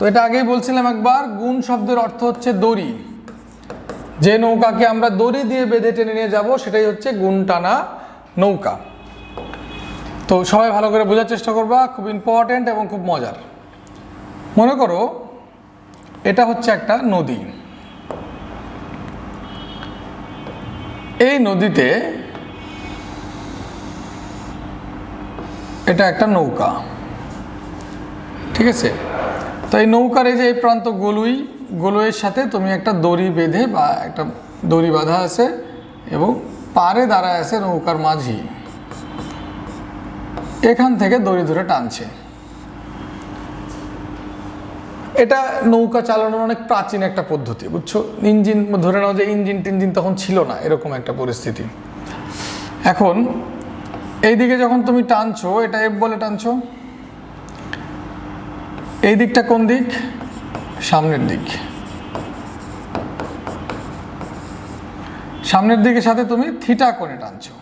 তো এটা আগেই বলছিলাম একবার, গুণ শব্দের অর্থ হচ্ছে দড়ি। যে নৌকাকে আমরা দড়ি দিয়ে বেঁধে টেনে নিয়ে যাব, সেটাই হচ্ছে গুণ টানা নৌকা। তো সবাই ভালো করে বোঝার চেষ্টা করবা, খুব ইম্পর্ট্যান্ট এবং খুব মজার। মনে করো, এটা হচ্ছে একটা নদী। এই নদীতে এটা একটা নৌকা। ঠিক আছে? তো এই নৌকার এই যে এই প্রান্ত গলুই গলুয়ের সাথে তুমি একটা দড়ি বেঁধে বা একটা দড়ি বাঁধা আছে এবং পারে দাঁড়ায় আছে নৌকার মাঝি। এখান থেকে দড়ি ধরে টানছে। এটা নৌকা চালানোর অনেক প্রাচীন একটা পদ্ধতি, বুঝছ? ইঞ্জিন ধরে নাও যে ইঞ্জিন টিঞ্জিন তখন ছিল না, এরকম একটা পরিস্থিতি। এখন, এইদিকে যখন তুমি টানছো, এটা এফ বলে টানছো? এই দিকটা কোন দিক? সামনের দিক। সামনের দিকের সাথে তুমি থিটা কোণে টানছো।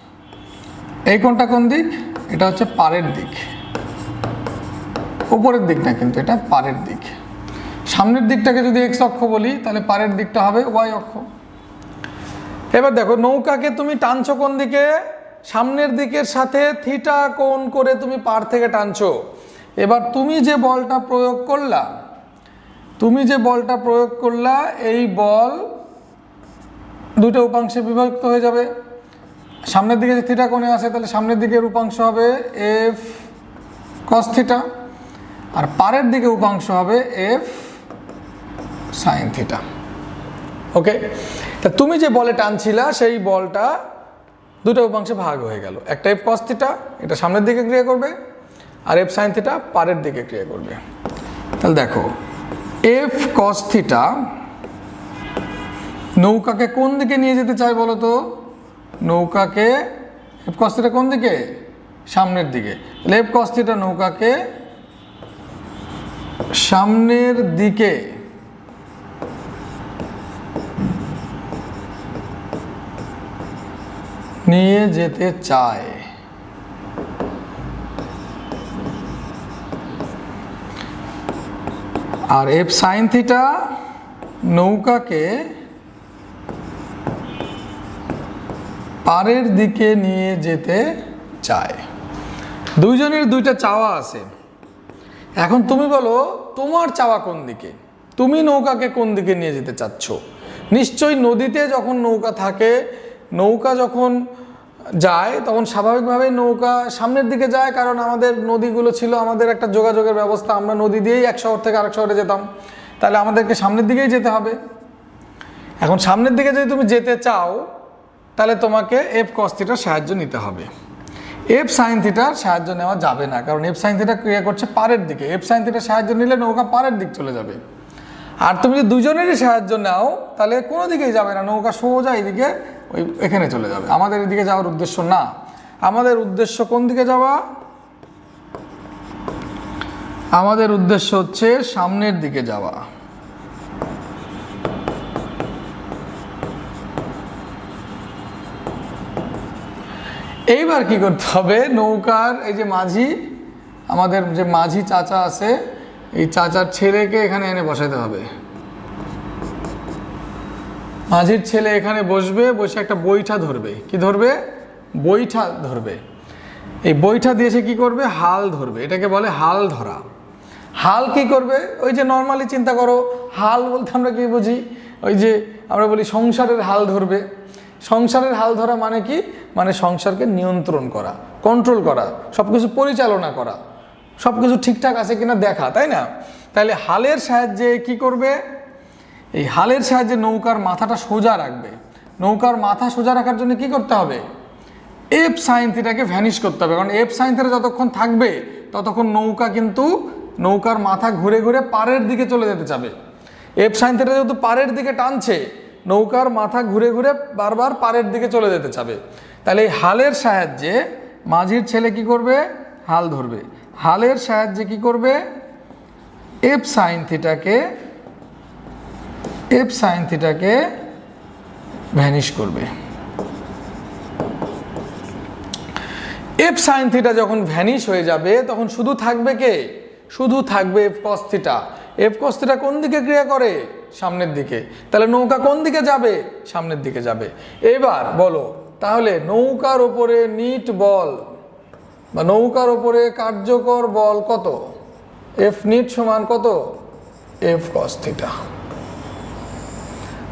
এই কোণটা কোন দিক? এটা হচ্ছে পারের দিক। উপরের দিক না কিন্তু এটা পারের দিক। সামনের দিকটাকে যদি এক্স অক্ষ বলি, তাহলে পারের দিকটা হবে ওয়াই অক্ষ। এবার দেখো, নৌকাকে তুমি টানছো কোন দিকে? সামনের দিকের সাথে থিটা কোণ করে তুমি পার থেকে টানছো। এবার তুমি যে বলটা প্রয়োগ করলা, তুমি যে বলটা প্রয়োগ করলা, এই বল দুটো উপাংশে বিভক্ত হয়ে যাবে। সামনের দিকে যে থিটা কোণে আসে তাহলে সামনের দিকের উপাংশ হবে এফ কস থিটা, আর পারের দিকে উপাংশ হবে এফ সাইন থিটা। ওকে? তা তুমি যে বলে টানছিলা, সেই বলটা দুটো উপাংশে ভাগ হয়ে গেল। একটা এফ কস থিটা, এটা সামনের দিকে ক্রিয়া করবে আর এফ সাইন থিটা পারের দিকে ক্রিয়া করবে। তাহলে দেখো এফ কস থিটা নৌকাকে কোন দিকে নিয়ে যেতে চাই বলো তো? নৌকাকে এফ কস থিটা কোন দিকে? সামনের দিকে। তাহলে এফ কস থিটা নৌকাকে সামনের দিকে নিয়ে যেতে চায়। আর এফ সাইন থিটা নৌকাকে পারের দিকে নিয়ে যেতে চায়। দুইজনের দুইটা চাওয়া আছে। এখন তুমি বলো, তোমার চাওয়া কোন দিকে? তুমি নৌকাকে কোন দিকে নিয়ে যেতে চাচ্ছ? নিশ্চয়ই নদীতে যখন নৌকা থাকে, নৌকা যখন যায়, তখন স্বাভাবিকভাবেই নৌকা সামনের দিকে যায়, কারণ আমাদের নদীগুলো ছিল, আমাদের একটা যোগাযোগের ব্যবস্থা, আমরা নদী দিয়েই এক শহর থেকে আরেক শহরে যেতাম। তাহলে আমাদেরকে সামনের দিকেই যেতে হবে। এখন সামনের দিকে যদি তুমি যেতে চাও, তাহলে তোমাকে এফ কস্তিটার সাহায্য নিতে হবে। এফ সাইন থিটার সাহায্য নেওয়া যাবে না, কারণ এফ সাইন থিটা ক্রিয়া করছে পারের দিকে। এফ সাইন থিটার সাহায্য নিলে নৌকা পারের দিক চলে যাবে। আর তুমি যদি দুজনেরই সাহায্য নাও, তাহলে কোনো দিকেই যাবে না, নৌকা সোজা এইদিকে ওই এখানে চলে যাবে। আমাদের এদিকে যাওয়ার উদ্দেশ্য না। আমাদের উদ্দেশ্য কোন দিকে যাওয়া? আমাদের উদ্দেশ্য হচ্ছে সামনের দিকে যাওয়া। এইবার কি করতে হবে? নৌকার এই যে মাঝি, আমাদের যে মাঝি চাচা আছে, এই চাচার ছেলেকে এখানে এনে বসাতে হবে। মাঝির ছেলে এখানে বসবে, বসে একটা বইঠা ধরবে। কি ধরবে? বইঠা ধরবে। এই বইঠা দিয়ে সে কি করবে? হাল ধরবে। এটাকে বলে হাল ধরা। হাল কি করবে? ওই যে নর্মালি চিন্তা করো, হাল বলতে আমরা কি বুঝি? ওই যে আমরা বলি সংসারের হাল ধরবে। সংসারের হাল ধরা মানে কি? মানে সংসারকে নিয়ন্ত্রণ করা কন্ট্রোল করা সব কিছু পরিচালনা করা। সব কিছু ঠিকঠাক আছে কিনা দেখা, তাই না? তাহলে হালের সাহায্যে কি করবে? এই হালের সাহায্যে নৌকার মাথাটা সোজা রাখবে। নৌকার মাথা সোজা রাখার জন্য কি করতে হবে? এফ সাইন থিটাকে ভ্যানিশ করতে হবে। কারণ এফ সাইন থিটা যতক্ষণ থাকবে, ততক্ষণ নৌকা কিন্তু নৌকার মাথা ঘুরে ঘুরে পাড়ের দিকে চলে যেতে যাবে এফ সাইন থিটা যেহেতু পাড়ের দিকে টানছে, নৌকার মাথা ঘুরে ঘুরে বারবার পাড়ের দিকে চলে যেতে চাবে। তাহলে এই হালের সাহায্যে মাঝির ছেলে কি করবে? হাল ধরবে। হালের সাহায্যে কি করবে? এফ সাইন থিটাকে এফ সাইন থিটাকে ভ্যানিশ করবে। এফ সাইন থিটা যখন ভ্যানিশ হয়ে যাবে, তখন শুধু থাকবে কে? শুধু থাকবে F cos theta F cos theta কোন দিকে ক্রিয়া করে? সামনের দিকে। তাহলে নৌকা কোন দিকে যাবে? সামনের দিকে যাবে। এবার বলো, তাহলে নৌকার ওপরে নিট বল বা নৌকার ওপরে কার্যকর বল কত? এফ নিট সমান কত? এফ কস্থিটা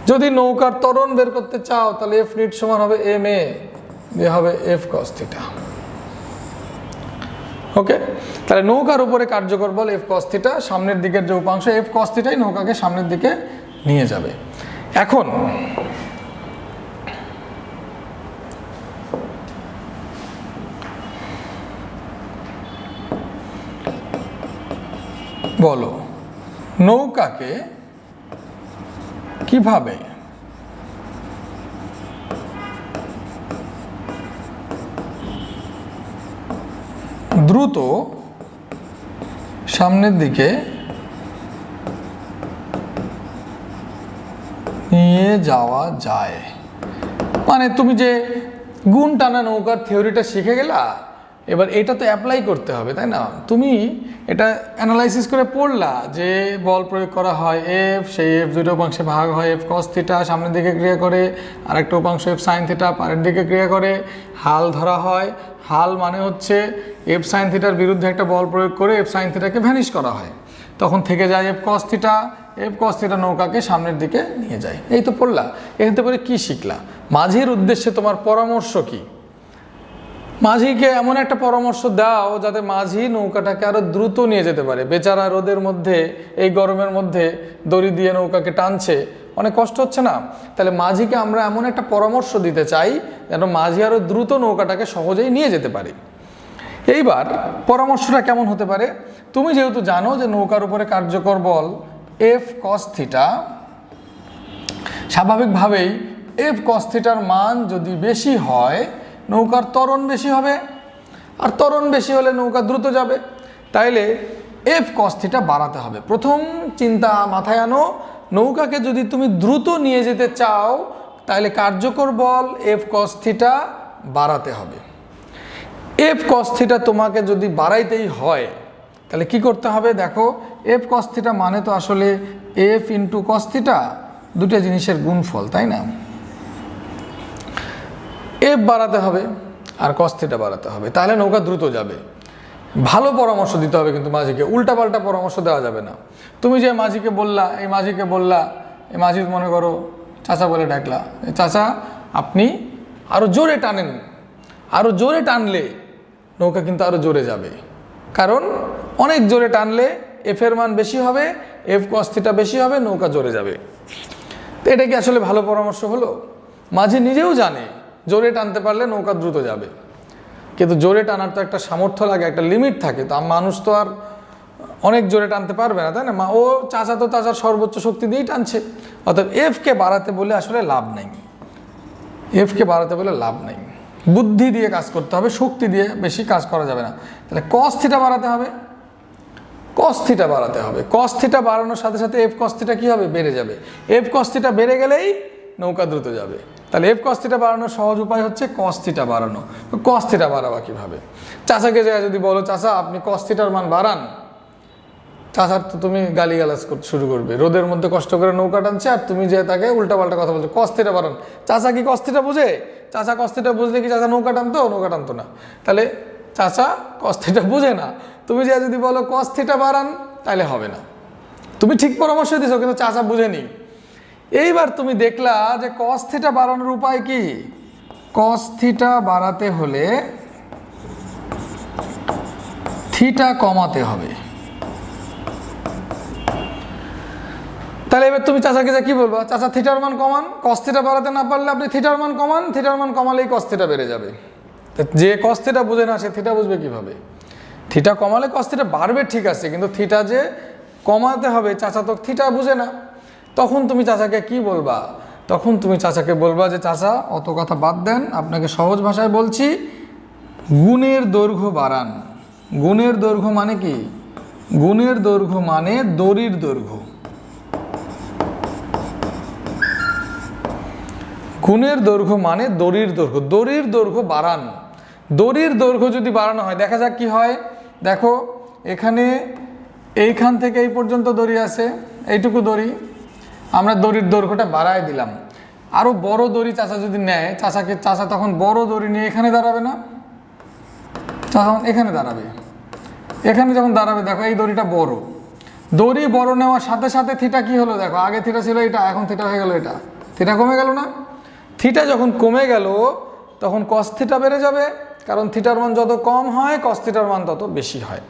যদি নৌকার ত্বরণ বের করতে চাও, তাহলে এফ নিট সমান হবে এম এ দিয়ে হবে এফ কস্থিটা ওকে তাহলে নৌকার উপরে কার্যকর বল এফ কস্থিটা সামনের দিকের যে উপাংশ এফ কস্থিটাই নৌকাকে সামনের দিকে নিয়ে যাবে। এখন, বলো, নৌকাকে কীভাবে? দ্রুত সামনের দিকে নিয়ে যাওয়া যায়। মানে তুমি যে গুণ টানা নৌকার থিওরিটা শিখে গেলা? এবার এটা তো অ্যাপ্লাই করতে হবে, তাই না? তুমি এটা অ্যানালাইসিস করে পড়লা যে বল প্রয়োগ করা হয় এফ সেই এফ দুটো উপাংশে ভাগ হয় এফ কস থিটা সামনের দিকে ক্রিয়া করে, আরেকটা উপাংশ এফ সাইন থিটা পারের দিকে ক্রিয়া করে, হাল ধরা হয়। হাল মানে হচ্ছে এফ সাইন থিটার বিরুদ্ধে একটা বল প্রয়োগ করে এফ সাইন থিটাকে ভ্যানিশ করা হয়। তখন থেকে যায় F cos theta F cos theta নৌকাকে সামনের দিকে নিয়ে যায়। এই তো পড়লা। এখান থেকে কি শিখলা? মাঝির উদ্দেশ্যে তোমার পরামর্শ কি? মাঝিকে এমন একটা পরামর্শ দাও যাতে মাঝি নৌকাটাকে আরও দ্রুত নিয়ে যেতে পারে। বেচারা রোদের মধ্যে, এই গরমের মধ্যে দড়ি দিয়ে নৌকাকে টানছে, অনেক কষ্ট হচ্ছে না? তাহলে মাঝিকে আমরা এমন একটা পরামর্শ দিতে চাই যেন মাঝি আরও দ্রুত নৌকাটাকে সহজেই নিয়ে যেতে পারে। এইবার পরামর্শটা কেমন হতে পারে? তুমি যেহেতু জানো যে নৌকার উপরে কার্যকর বল এফ কস থিটা স্বাভাবিকভাবেই এফ কস থিটার মান যদি বেশি হয় নৌকার ত্বরণ বেশি হবে, আর ত্বরণ বেশি হলে নৌকা দ্রুত যাবে। তাইলে এফ কস থিটা বাড়াতে হবে। প্রথম চিন্তা মাথায় আনো, নৌকাকে যদি তুমি দ্রুত নিয়ে যেতে চাও তাহলে কার্যকর বল এফ কস থিটা বাড়াতে হবে। এফ কস্থিটা তোমাকে যদি বাড়াইতেই হয় তাহলে কি করতে হবে? দেখো এফ কস্থিটা মানে তো আসলে এফ ইন্টু কস্থিটা দুটো জিনিসের গুণফল, তাই না? এফ বাড়াতে হবে আর কস্থিটা বাড়াতে হবে। তাহলে নৌকা দ্রুত যাবে। ভালো পরামর্শ দিতে হবে কিন্তু মাঝিকে। উল্টাপাল্টা পরামর্শ দেওয়া যাবে না। তুমি যে মাঝিকে বললা, এই মাঝিকে বললা, এই মাঝি মনে করো, চাচা বলে ডাকলা "এই চাচা, আপনি আরও জোরে টানেন। আরও জোরে টানলে নৌকা কিন্তু আরও জোরে যাবে। কারণ অনেক জোরে টানলে এফের মান বেশি হবে এফ কস্থিটা বেশি হবে, নৌকা জোরে যাবে। তো এটা কি আসলে ভালো পরামর্শ হলো? মাঝি নিজেও জানে জোরে টানতে পারলে নৌকা দ্রুত যাবে। কিন্তু জোরে টানার তো একটা সামর্থ্য লাগে, একটা লিমিট থাকে। তো মানুষ তো আর অনেক জোরে টানতে পারবে না, তাই না? ও চাচা তো চাচার সর্বোচ্চ শক্তি দিয়েই টানছে। অর্থাৎ এফকে বাড়াতে বলে আসলে লাভ নাই। এফকে বাড়াতে বলে লাভ নাই। বুদ্ধি দিয়ে কাজ করতে হবে, শক্তি দিয়ে বেশি কাজ করা যাবে না। তাহলে কস্থিটা বাড়াতে হবে? কস্থিটা বাড়াতে হবে। কস্থিটা বাড়ানোর সাথে সাথে এফ কস্থিটা কী হবে? বেড়ে যাবে। এফ কস্থিটা বেড়ে গেলেই নৌকা দ্রুত যাবে। তাহলে এফ কস্তিটা বাড়ানোর সহজ উপায় হচ্ছে কস্তিটা বাড়ানো। কস্তিটা কস বাড়াবা কীভাবে? চাচাকে যায় যদি বলো, চাচা, আপনি কস্তিটার মান বাড়ান। চাচার তো তুমি গালিগালাজ শুরু করবে। রোদের মধ্যে কষ্ট করে নৌকা টানছে আর তুমি যে তাকে উল্টাপাল্টা কথা বলছো কস্তিটা বাড়ান। চাচা কি কস্তিটা বুঝে? চাচা কস্তিটা বুঝলে কি চাচা নৌকা টানতো? নৌকা টানতো না। তাহলে চাচা কস্তিটা বুঝে না। তুমি যে যদি বলো কস্তিটা বাড়ান, তাহলে হবে না। তুমি ঠিক পরামর্শ দিছো, কিন্তু চাচা বুঝেনি। এইবার তুমি দেখলা যে কস্থিটা বাড়ানোর উপায় কি? কস্থিটা বাড়াতে হলে থিটা কমাতে হবে। তাহলে এবার তুমি চাচাকে যা কি বলব? চাচা থিটার মান কমান। কস্থিটা বাড়াতে না পারলে আপনি থিটার মান কমান। থিটার মান কমালেই কস্থিটা বেড়ে যাবে। যে কস্থিটা বুঝে না, সে থিটা বুঝবে কীভাবে? থিটা কমালে কস্থিটা বাড়বে ঠিক আছে, কিন্তু থিটা যে কমাতে হবে, চাচা তো থিটা বুঝে না। তখন তুমি চাচাকে কি বলবা? তখন তুমি চাচাকে বলবা যে, চাচা, অত কথা বাদ দেন, আপনাকে সহজ ভাষায় বলছি, গুণের দৈর্ঘ্য বাড়ান। গুণের দৈর্ঘ্য মানে কি? গুণের দৈর্ঘ্য মানে দড়ির দৈর্ঘ্য। গুণের দৈর্ঘ্য মানে দড়ির দৈর্ঘ্য। দড়ির দৈর্ঘ্য বাড়ান। দড়ির দৈর্ঘ্য যদি বাড়ানো হয়, দেখা যাক কি হয়। দেখো, এখানে এইখান থেকে এই পর্যন্ত দড়ি আছে, এইটুকু দড়ি। আমরা দড়ির দৈর্ঘ্যটা বাড়ায় দিলাম। আরও বড় দড়ি চাচা যদি নেয়, চাচাকে, চাচা তখন বড় দড়ি নিয়ে এখানে দাঁড়াবে না? তখন এখানে দাঁড়াবে। এখানে যখন দাঁড়াবে, দেখো এই দড়িটা বড়। দড়ি বড় নেওয়ার সাথে সাথে থিটা কি হলো দেখো? আগে থিটা ছিল এটা, এখন থিটা হয়ে গেল এটা। থিটা কমে গেল না? থিটা যখন কমে গেল, তখন কস থিটা বেড়ে যাবে। কারণ থিটার মান যত কম হয় কস থিটার মান তত বেশি হয়।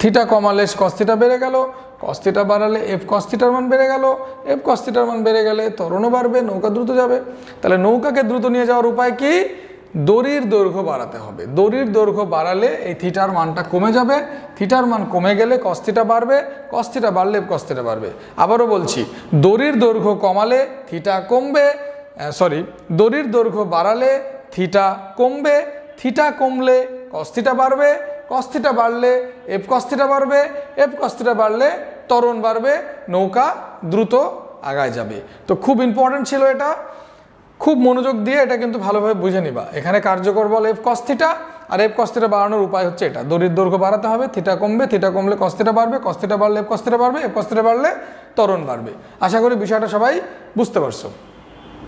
থিটা কমালে কস থিটা বেড়ে গেল কস থিটা বাড়ালে এফ কস থিটার মান বেড়ে গেল এফ কস থিটার মান বেড়ে গেলে তরণও বাড়বে, নৌকা দ্রুত যাবে। তাহলে নৌকাকে দ্রুত নিয়ে যাওয়ার উপায় কি? দড়ির দৈর্ঘ্য বাড়াতে হবে। দড়ির দৈর্ঘ্য বাড়ালে এই থিটার মানটা কমে যাবে। থিটার মান কমে গেলে কস্তিটা বাড়বে কস্তিটা বাড়লে কস্তিটা বাড়বে। আবারও বলছি, দড়ির দৈর্ঘ্য কমালে থিটা কমবে সরি দড়ির দৈর্ঘ্য বাড়ালে থিটা কমবে থিটা কমলে কস্তিটা বাড়বে কস্তিটা বাড়লে এফ কস্তিটা বাড়বে এফ কস্তিটা বাড়লে ত্বরণ বাড়বে নৌকা দ্রুত আগায় যাবে তো খুব ইম্পর্ট্যান্ট ছিল এটা খুব মনোযোগ দিয়ে এটা কিন্তু ভালোভাবে বুঝে নিবা এখানে কার্যকর বল এফ কস্তিটা আর এফ কস্তিটা বাড়ানোর উপায় হচ্ছে এটা দড়ির দৈর্ঘ্য বাড়াতে হবে থিটা কমবে থিটা কমলে কস্তিটা বাড়বে কস্তিটা বাড়লে এফ কস্তিটা বাড়বে এফ কস্তিটা বাড়লে ত্বরণ বাড়বে আশা করি বিষয়টা সবাই বুঝতে পারছ